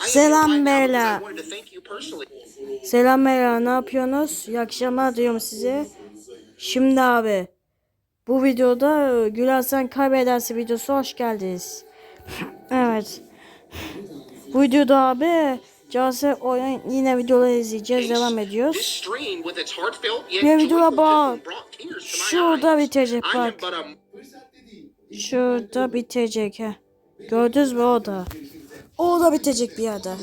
Selam beyler. Selam beyler ne yapıyorsunuz? İyi akşamlar diyorum size. Şimdi abi bu videoda e, Gülersen kaybederse videosu hoş geldiniz. evet. Bu videoda abi Case oyun yine videoları izleyeceğiz devam ediyoruz. Bir videoya bak. Şurada bitecek bak. Şurada bitecek he. Gördünüz mü o da? O da bitecek bir yerde.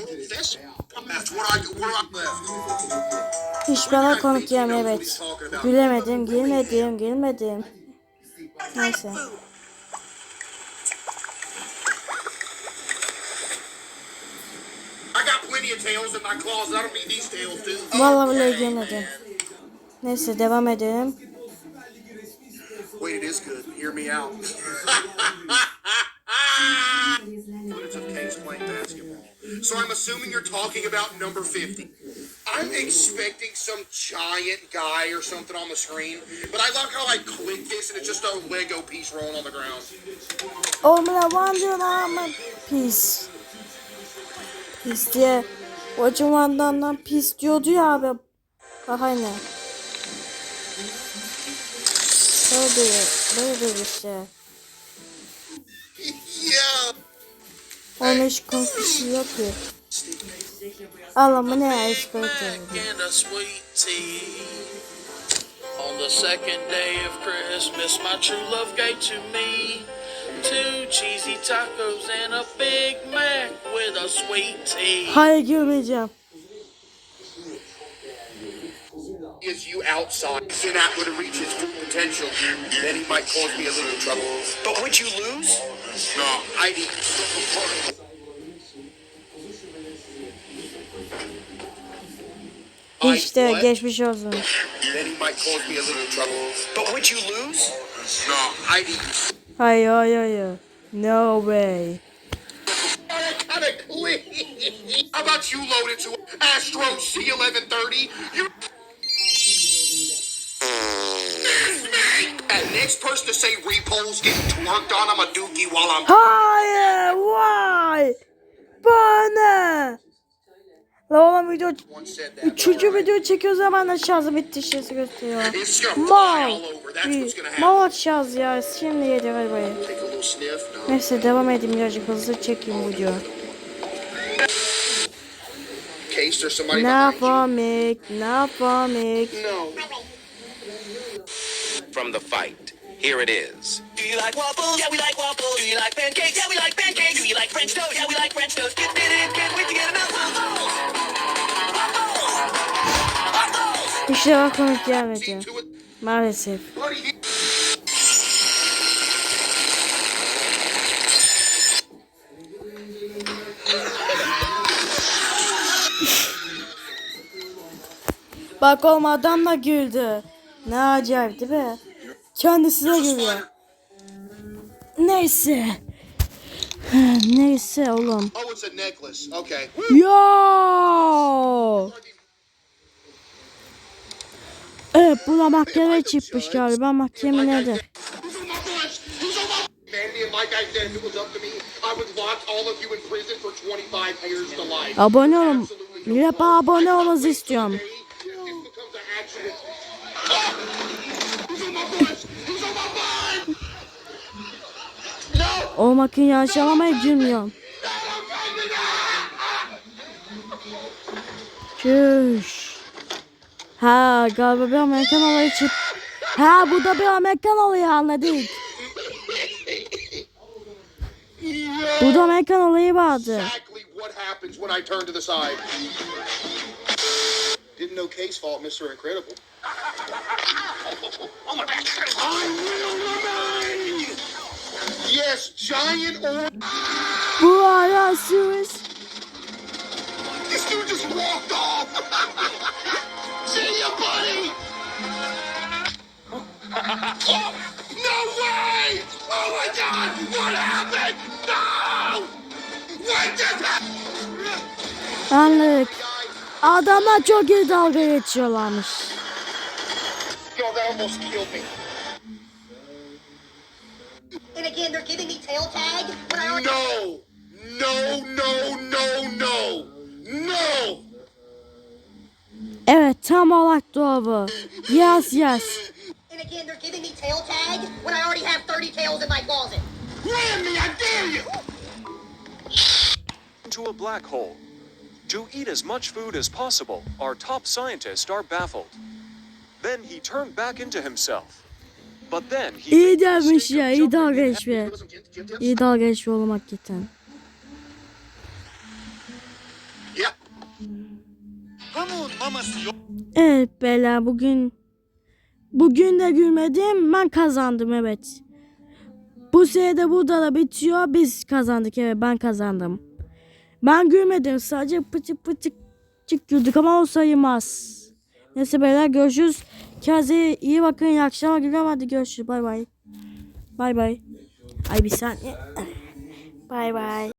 Hiç bana komik gelmiyor evet. Gülemedim, gülmedim, gülmedim. Neyse. Vallahi bile gülmedim. Neyse devam edelim. Wait, it is good. Hear me out. So I'm assuming you're talking about number 50. I'm expecting some giant guy or something on the screen, but I love how I click this and it's just a Lego piece rolling on the ground. Ama pis. Pis diye. O cumandan pis diyordu ya abi. Bak aynen. Böyle böyle işte. yeah. Onun hiç komik bir şey yok ki. Allah'ım ne ya hiç komik değil. and a sweet tea. On the second day of Christmas, my true love gave to me two cheesy tacos and a Big Mac with a sweet tea. Hayır gülmeyeceğim. Is you outside? You're not going to reach his full potential, then he might cause me a little trouble. But would you lose? No, ID. İşte what? geçmiş olsun. Hayır hayır hayır. No way. About you load it Astro C1130? You next person to say repos getting twerked on, I'm a dookie while I'm. Hayır vay. Bana. La oğlum video. Üçüncü video çekiyor zaman aşağısı bitti şişesi gösteriyor. Mal. Mal açacağız ya. Şimdi yedi arabayı. Neyse devam edeyim birazcık hızlı çekeyim video. Ne komik, ne komik. From the fight. Here it is. Do you like waffles? Yeah, we like waffles. Do you like pancakes? Yeah, we like pancakes. Do you like French toast? Yeah, we like French toast. Get it in, can't wait to get enough waffles. Waffles! İşte bak komik it, Maalesef. Bak oğlum adam da güldü. Ne acayip değil mi? Kendisi de gülüyor. Neyse. Neyse oğlum. Oh, it's a necklace. Okay. Yo! Evet buna mahkeme çıkmış galiba mahkeme nedir? Who's on my bush? Who's on my Mandy, and like I said, if it was up to me, I would lock all of you in prison for 25 years to life. Abone olun. Millet bana abone olmanızı istiyorum. This becomes an accident. Ah! Who's on my bush? Who's on my bush? No! Olmak için yaşamamaya gülmüyorum. Çüş. Ha galiba bir Amerikan olayı çık. Ha bu da bir Amerikan olayı anladık. Bu da Amerikan olayı vardı. The. Didn't know Case fault, Mr. Incredible. Oh my back! I will remain! Yes, giant or Bu ara Swiss. this dude just walked off. See ya, buddy. oh, no way! Oh my God! What happened? No! What just happened? Anladık. Adamlar çok iyi dalga geçiyorlarmış. Yo, that almost killed me. And again, they're giving me tail tag when I already. No! No, no, no, no! No! Evet tam olarak doğru. Yes yes. And again, they're giving me tail tag when I already have 30 tails in my closet. Land me, I dare you! Into a black hole. To eat as much food as possible, our top scientists are baffled. Then he turned back into himself. İyi mistake ya. iyi dalga geçme. İyi dalga geçme oğlum hakikaten. Evet beyler bugün bugün de gülmedim ben kazandım evet. Bu sene burada da bitiyor biz kazandık evet ben kazandım. Ben gülmedim sadece pıçık pıçık çık güldük ama o sayılmaz. Neyse beyler görüşürüz. Kendinize iyi bakın iyi akşamlar gülüyorum hadi görüşürüz bay bay. Bay bay. Ay bir saniye. Bay bay.